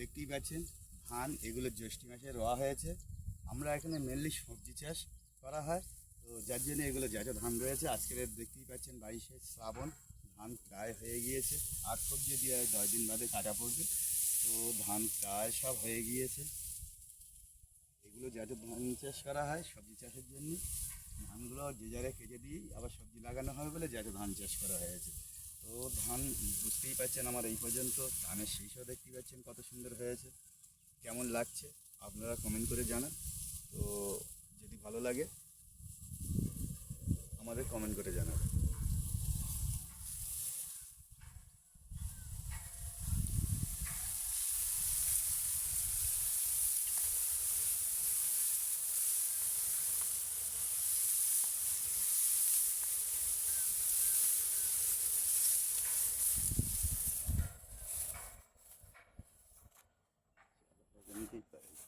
দেখতেই পাচ্ছেন, ধান, এগুলো জ্যৈষ্ঠী মাসে রোয়া হয়েছে। আমরা এখানে মেনলি সবজি চাষ করা হয়। তো যার জন্য এগুলো যা যা ধান রয়েছে, আজকের দেখতেই পাচ্ছেন, বাইশে শ্রাবণ, ধান প্রায় হয়ে গিয়েছে। আর সবজি দিয়ে দশ দিন বাদে কাটা পড়বে, তো ধান প্রায় সব হয়ে গিয়েছে। এগুলো যাতে ধান চাষ করা হয় সবজি চাষের জন্য, ধানগুলো যে যারে কেটে দিই আবার সবজি লাগানো হবে বলে যাতে ধান চাষ করা হয়েছে। তো ধান বুঝতেই পাচ্ছেন আমার এই পর্যন্ত। ধানের শীষও দেখতেই পাচ্ছেন কত সুন্দর হয়েছে, কেমন লাগছে আপনারা কমেন্ট করে জানান। তো যদি ভালো লাগে, আমাদের কমেন্ট করে জানাবেন দিতে পারেন